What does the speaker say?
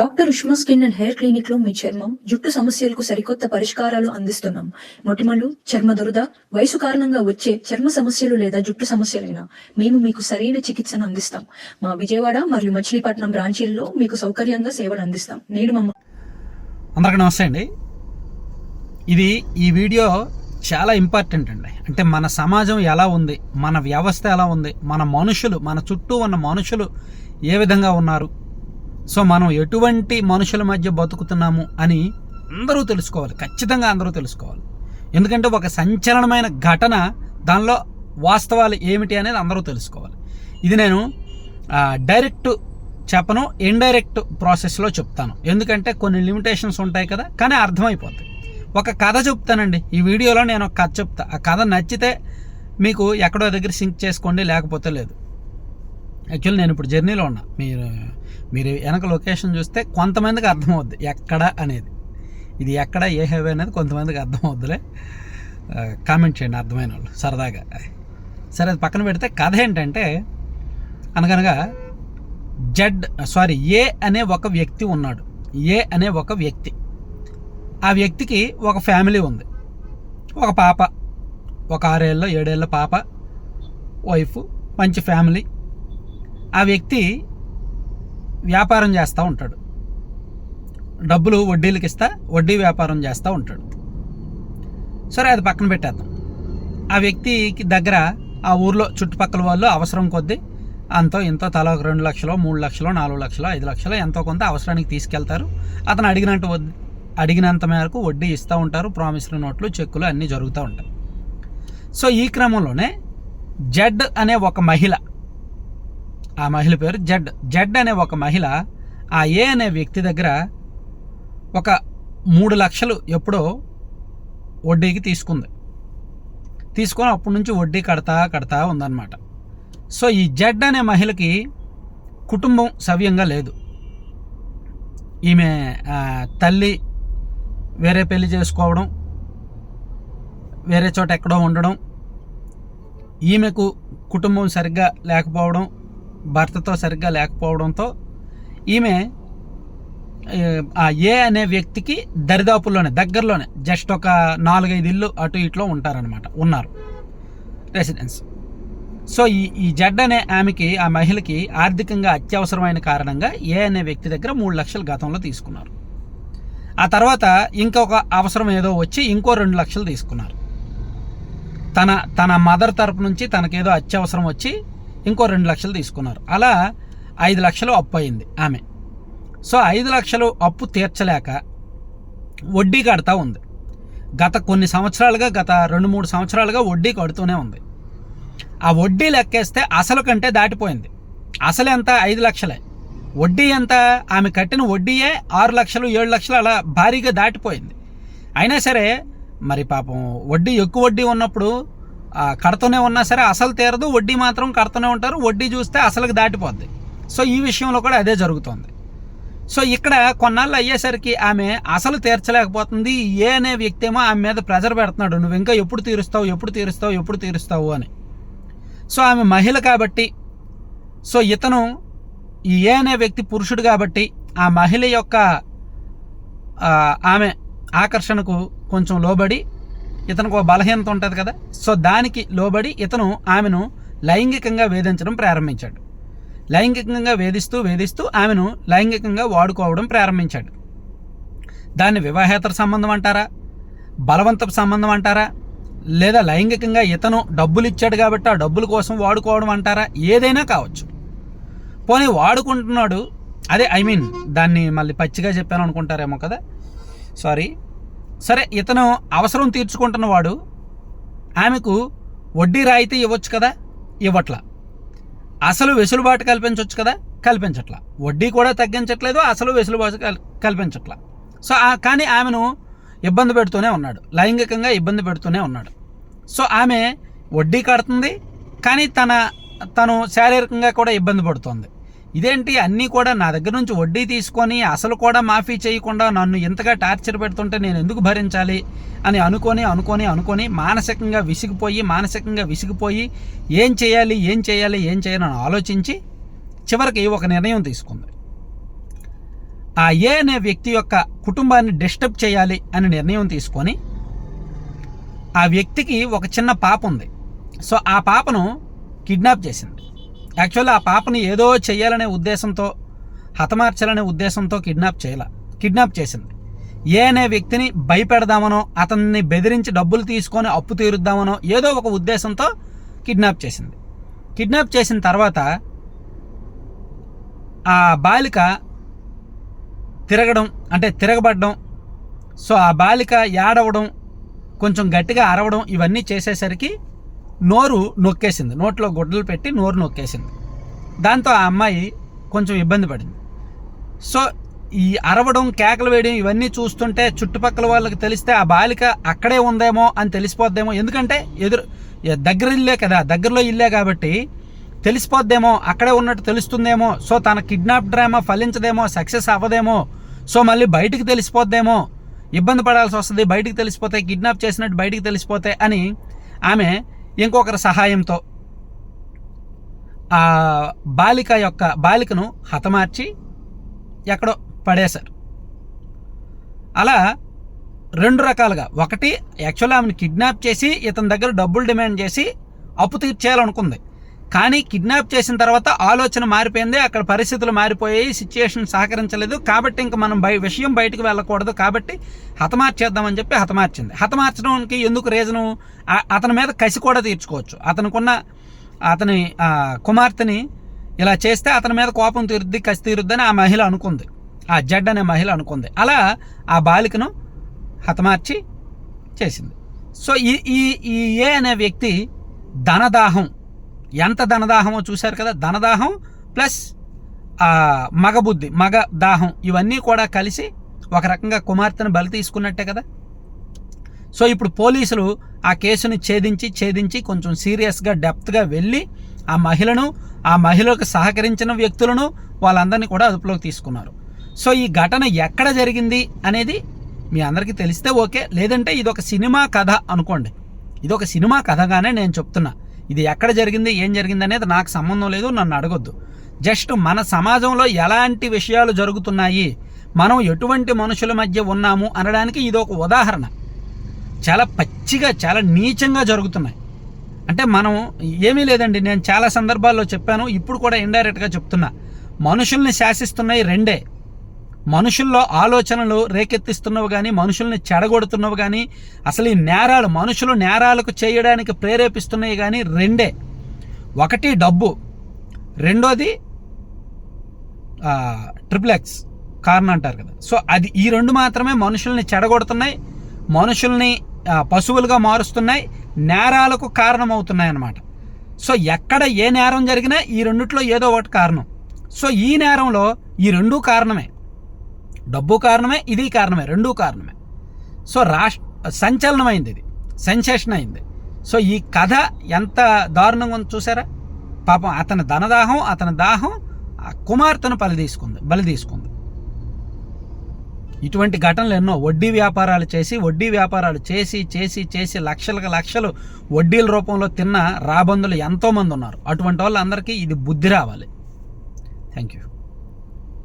Doctor Ushma skin and hair క్లినిక్లో మీ చర్మం జుట్టు సమస్యలకు సరికొత్త పరిష్కారాలు అందిస్తున్నాం. మొటిమలు చర్మ దురద వయసు కారణంగా వచ్చే చర్మ సమస్యలు లేదా జుట్టు సమస్యలైనా మేము మీకు సరైన చికిత్సను అందిస్తాం. మా విజయవాడ మరియు మచిలీపట్నం బ్రాంచీల్లో మీకు సౌకర్యంగా సేవలు అందిస్తాం. నేను మమ్మ అందరికీ నమస్తే అండి. ఇది ఈ వీడియో చాలా ఇంపార్టెంట్ అండి. అంటే మన సమాజం ఎలా ఉంది మన వ్యవస్థ ఎలా ఉంది మన మనుషులు మన చుట్టూ ఉన్న మనుషులు ఏ విధంగా ఉన్నారు సో మనం ఎటువంటి మనుషుల మధ్య బతుకుతున్నాము అని అందరూ తెలుసుకోవాలి. ఖచ్చితంగా అందరూ తెలుసుకోవాలి. ఎందుకంటే ఒక సంచలనమైన ఘటన దానిలో వాస్తవాలు ఏమిటి అనేది అందరూ తెలుసుకోవాలి. ఇది నేను డైరెక్ట్ చెప్పను ఇండైరెక్ట్ ప్రాసెస్లో చెప్తాను. ఎందుకంటే కొన్ని లిమిటేషన్స్ ఉంటాయి కదా కానీ అర్థమైపోతాయి. ఒక కథ చెప్తానండి. ఈ వీడియోలో నేను ఒక కథ చెప్తా. ఆ కథ నచ్చితే మీకు ఎక్కడో దగ్గర సింక్ చేసుకోండి లేకపోతే లేదు. యాక్చువల్లీ నేను ఇప్పుడు జర్నీలో ఉన్నా. మీరు మీరు వెనక లొకేషన్ చూస్తే కొంతమందికి అర్థమవుద్ది ఎక్కడ అనేది. ఇది ఎక్కడ ఏ హైవే అనేది కొంతమందికి అర్థమవుద్దిలే. కామెంట్ చేయండి అర్థమైన వాళ్ళు సరదాగా. సరే అది పక్కన పెడితే కథ ఏంటంటే అనగనగా జడ్ సారీ ఏ అనే ఒక వ్యక్తి ఉన్నాడు. ఏ అనే ఒక వ్యక్తి. ఆ వ్యక్తికి ఒక ఫ్యామిలీ ఉంది. ఒక పాప ఒక ఆరేళ్ళ ఏడేళ్ళ పాప వైఫ్ మంచి ఫ్యామిలీ. ఆ వ్యక్తి వ్యాపారం చేస్తూ ఉంటాడు. డబ్బులు వడ్డీలకు ఇస్తా వడ్డీ వ్యాపారం చేస్తూ ఉంటాడు. సరే అది పక్కన పెట్టేద్దాం. ఆ వ్యక్తికి దగ్గర ఆ ఊర్లో చుట్టుపక్కల వాళ్ళు అవసరం కొద్దీ అంతో ఇంతో తల ఒక రెండు లక్షలు మూడు లక్షలు నాలుగు లక్షలు ఐదు లక్షలు ఎంతో కొంత అవసరానికి తీసుకెళ్తారు. అతను అడిగినట్టు అడిగినంత మేరకు వడ్డీ ఇస్తూ ఉంటారు. ప్రామిసరీ నోట్లు చెక్కులు అన్నీ జరుగుతూ ఉంటాయి. సో ఈ క్రమంలోనే జడ్ అనే ఒక మహిళ ఆ మహిళ పేరు జడ్. జడ్ అనే ఒక మహిళ ఆ ఏ అనే వ్యక్తి దగ్గర ఒక మూడు లక్షలు ఎప్పుడో వడ్డీకి తీసుకుంది. తీసుకొని అప్పటి నుంచి వడ్డీ కడతా కడతా ఉందన్నమాట. సో ఈ జడ్ అనే మహిళకి కుటుంబం సవ్యంగా లేదు. ఈమె తల్లి వేరే పెళ్ళి చేసుకోవడం వేరే చోట ఎక్కడో ఉండడం ఈమెకు కుటుంబం సరిగ్గా లేకపోవడం భర్తతో సరిగ్గా లేకపోవడంతో ఈమె ఆ ఏ అనే వ్యక్తికి దరిదాపుల్లోనే దగ్గరలోనే జస్ట్ ఒక నాలుగైదు ఇల్లు అటు ఇట్లో ఉంటారనమాట ఉన్నారు రెసిడెన్స్ సో ఈ ఈ జడ్ అనే ఆమెకి ఆ మహిళకి ఆర్థికంగా అత్యవసరమైన కారణంగా ఏ అనే వ్యక్తి దగ్గర మూడు లక్షలు గతంలో తీసుకున్నారు. ఆ తర్వాత ఇంకొక అవసరం ఏదో వచ్చి ఇంకో రెండు లక్షలు తీసుకున్నారు. తన తన మదర్ తరపు నుంచి తనకేదో అత్యవసరం వచ్చి ఇంకో రెండు లక్షలు తీసుకున్నారు. అలా ఐదు లక్షలు అప్పు అయింది ఆమె. సో ఐదు లక్షలు అప్పు తీర్చలేక వడ్డీ కడతా ఉంది. గత కొన్ని సంవత్సరాలుగా గత రెండు మూడు సంవత్సరాలుగా వడ్డీ కడుతూనే ఉంది. ఆ వడ్డీ లెక్కేస్తే అసలు కంటే దాటిపోయింది. అసలు ఎంత? ఐదు లక్షలే. వడ్డీ ఎంత? ఆమె కట్టిన వడ్డీయే ఆరు లక్షలు ఏడు లక్షలు అలా భారీగా దాటిపోయింది. అయినా సరే మరి పాపం వడ్డీ ఎక్కువ వడ్డీ ఉన్నప్పుడు కడుతూనే ఉన్నా సరే అసలు తీరదు వడ్డీ మాత్రం కడుతూనే ఉంటారు వడ్డీ చూస్తే అసలుకి దాటిపోద్ది. సో ఈ విషయంలో కూడా అదే జరుగుతుంది. సో ఇక్కడ కొన్నాళ్ళు అయ్యేసరికి ఆమె అసలు తీర్చలేకపోతుంది. ఏ అనే వ్యక్తి ఏమో ఆమె మీద ప్రెజర్ పెడుతున్నాడు. నువ్వు ఇంకా ఎప్పుడు తీరుస్తావు ఎప్పుడు తీరుస్తావు ఎప్పుడు తీరుస్తావు అని. సో ఆమె మహిళ కాబట్టి సో ఇతను ఈ ఏ అనే వ్యక్తి పురుషుడు కాబట్టి ఆ మహిళ యొక్క ఆమె ఆకర్షణకు కొంచెం లోబడి ఇతనికి ఒక బలహీనత ఉంటుంది కదా. సో దానికి లోబడి ఇతను ఆమెను లైంగికంగా వేధించడం ప్రారంభించాడు. లైంగికంగా వేధిస్తూ వేధిస్తూ ఆమెను లైంగికంగా వాడుకోవడం ప్రారంభించాడు. దాన్ని వివాహేతర సంబంధం అంటారా? బలవంతపు సంబంధం అంటారా? లేదా లైంగికంగా ఇతను డబ్బులు ఇచ్చాడు కాబట్టి ఆ డబ్బుల కోసం వాడుకోవడం అంటారా? ఏదైనా కావచ్చు. పోనీ వాడుకుంటున్నాడు అదే ఐ మీన్ దాన్ని మళ్ళీ పచ్చిగా చెప్పాను అనుకుంటారేమో కదా. సారీ సరే ఇతను అవసరం తీర్చుకుంటున్నవాడు ఆమెకు వడ్డీ రాయితీ ఇవ్వచ్చు కదా? ఇవ్వట్లా. అసలు వెసులుబాటు కల్పించవచ్చు కదా? కల్పించట్లా. వడ్డీ కూడా తగ్గించట్లేదు అసలు వెసులుబాటు కల్- కల్పించట్లా. సో కానీ ఆమెను ఇబ్బంది పెడుతూనే ఉన్నాడు. లైంగికంగా ఇబ్బంది పెడుతూనే ఉన్నాడు. సో ఆమె వడ్డీ కడుతుంది కానీ తన తను శారీరకంగా కూడా ఇబ్బంది పడుతోంది. ఇదేంటి? అన్నీ కూడా నా దగ్గర నుంచి వడ్డీ తీసుకొని అసలు కూడా మాఫీ చేయకుండా నన్ను ఇంతగా టార్చర్ పెడుతుంటే నేను ఎందుకు భరించాలి? అని అనుకొని అనుకొని అనుకొని మానసికంగా విసిగిపోయి మానసికంగా విసిగిపోయి ఏం చేయాలి ఏం చేయాలి ఏం చేయాలని ఆలోచించి చివరికి ఒక నిర్ణయం తీసుకుంది. ఆ ఏ అనే వ్యక్తి యొక్క కుటుంబాన్ని డిస్టర్బ్ చేయాలి అని నిర్ణయం తీసుకొని ఆ వ్యక్తికి ఒక చిన్న పాప ఉంది. సో ఆ పాపను కిడ్నాప్ చేసింది. యాక్చువల్లీ ఆ పాపని ఏదో చేయాలనే ఉద్దేశంతో హతమార్చాలనే ఉద్దేశంతో కిడ్నాప్ చేయాల కిడ్నాప్ చేసింది. ఏ అనే వ్యక్తిని భయపెడదామనో అతన్ని బెదిరించి డబ్బులు తీసుకొని అప్పు తీరుద్దామనో ఏదో ఒక ఉద్దేశంతో కిడ్నాప్ చేసింది. కిడ్నాప్ చేసిన తర్వాత ఆ బాలిక తిరగడం అంటే తిరగబడడం సో ఆ బాలిక ఏడవడం కొంచెం గట్టిగా అరవడం ఇవన్నీ చేసేసరికి నోరు నొక్కేసింది. నోట్లో గుడ్డలు పెట్టి నోరు నొక్కేసింది. దాంతో ఆ అమ్మాయి కొంచెం ఇబ్బంది పడింది. సో ఈ అరవడం కేకలు వేయడం ఇవన్నీ చూస్తుంటే చుట్టుపక్కల వాళ్ళకి తెలిస్తే ఆ బాలిక అక్కడే ఉందేమో అని తెలిసిపోద్దేమో. ఎందుకంటే ఎదురు దగ్గర ఇల్లే కదా దగ్గరలో ఇల్లే కాబట్టి తెలిసిపోద్దేమో అక్కడే ఉన్నట్టు తెలుస్తుందేమో. సో తన కిడ్నాప్ డ్రామా ఫలించదేమో సక్సెస్ అవ్వదేమో. సో మళ్ళీ బయటికి తెలిసిపోద్దేమో. ఇబ్బంది పడాల్సి వస్తుంది బయటికి తెలిసిపోతే కిడ్నాప్ చేసినట్టు బయటికి తెలిసిపోతే అని ఆమె ఇంకొకరి సహాయంతో ఆ బాలిక యొక్క బాలికను హతమార్చి ఎక్కడో పడేశారు. అలా రెండు రకాలుగా. ఒకటి యాక్చువల్ ఆమెను కిడ్నాప్ చేసి ఇతని దగ్గర డబ్బులు డిమాండ్ చేసి అప్పు తీర్చేయాలనుకుంది. కానీ కిడ్నాప్ చేసిన తర్వాత ఆలోచన మారిపోయింది అక్కడ పరిస్థితులు మారిపోయాయి సిచ్యుయేషన్ సహకరించలేదు. కాబట్టి ఇంకా మనం బయ విషయం బయటకు వెళ్ళకూడదు. కాబట్టి హతమార్చేద్దామని చెప్పి హతమార్చింది. హతమార్చడానికి ఎందుకు రీజను అతని మీద కసి కూడా తీర్చుకోవచ్చు. అతనుకున్న అతని కుమార్తెని ఇలా చేస్తే అతని మీద కోపం తీరుద్ది కసి తీరుద్దని ఆ మహిళ అనుకుంది. ఆ జడ్ అనే మహిళ అనుకుంది. అలా ఆ బాలికను హతమార్చి చేసింది. సో ఈ ఈ ఈ ఏ అనే వ్యక్తి ధనదాహం ఎంత ధనదాహమో చూశారు కదా ధనదాహం ప్లస్ మగబుద్ధి మగ దాహం ఇవన్నీ కూడా కలిసి ఒక రకంగా కుమార్తెను బలి తీసుకున్నట్టే కదా. సో ఇప్పుడు పోలీసులు ఆ కేసుని ఛేదించి ఛేదించి కొంచెం సీరియస్గా డెప్త్గా వెళ్ళి ఆ మహిళను ఆ మహిళకు సహకరించిన వ్యక్తులను వాళ్ళందరినీ కూడా అదుపులోకి తీసుకున్నారు. సో ఈ ఘటన ఎక్కడ జరిగింది అనేది మీ అందరికీ తెలిస్తే ఓకే. లేదంటే ఇది ఒక సినిమా కథ అనుకోండి. ఇది ఒక సినిమా కథగానే నేను చెప్తున్నా. ఇది ఎక్కడ జరిగింది ఏం జరిగింది అనేది నాకు సంబంధం లేదు నన్ను అడగొద్దు. జస్ట్ మన సమాజంలో ఎలాంటి విషయాలు జరుగుతున్నాయి మనం ఎటువంటి మనుషుల మధ్య ఉన్నాము అనడానికి ఇది ఒక ఉదాహరణ. చాలా పచ్చిగా చాలా నీచంగా జరుగుతున్నాయి. అంటే మనం ఏమీ లేదండి నేను చాలా సందర్భాల్లో చెప్పాను ఇప్పుడు కూడా ఇండైరెక్ట్గా చెప్తున్నా. మనుషుల్ని శాసిస్తున్నాయి రెండే. మనుషుల్లో ఆలోచనలు రేకెత్తిస్తున్నవి కానీ మనుషుల్ని చెడగొడుతున్నవి కానీ అసలు ఈ నేరాలు మనుషులు నేరాలకు చేయడానికి ప్రేరేపిస్తున్నాయి కానీ రెండే. ఒకటి డబ్బు రెండోది ట్రిప్లెక్స్ కారణం అంటారు కదా. సో అది ఈ రెండు మాత్రమే మనుషుల్ని చెడగొడుతున్నాయి మనుషుల్ని పశువులుగా మారుస్తున్నాయి నేరాలకు కారణమవుతున్నాయి అన్నమాట సో ఎక్కడ ఏ నేరం జరిగినా ఈ రెండిట్లో ఏదో ఒకటి కారణం. సో ఈ నేరంలో ఈ రెండూ కారణమే. డబ్బు కారణమే ఇది కారణమే రెండూ కారణమే. సో రాష్ట్ర సంచలనమైంది ఇది. సెన్సేషన్ అయింది. సో ఈ కథ ఎంత దారుణంగా ఉంది చూసారా? పాపం అతని ధనదాహం అతని దాహం ఆ కుమార్తెను బలి తీసుకుంది బలి తీసుకుంది. ఇటువంటి ఘటనలు ఎన్నో వడ్డీ వ్యాపారాలు చేసి వడ్డీ వ్యాపారాలు చేసి చేసి చేసి లక్షలకు లక్షలు వడ్డీల రూపంలో తిన్న రాబందులు ఎంతోమంది ఉన్నారు. అటువంటి వాళ్ళందరికీ ఇది బుద్ధి రావాలి. Thank you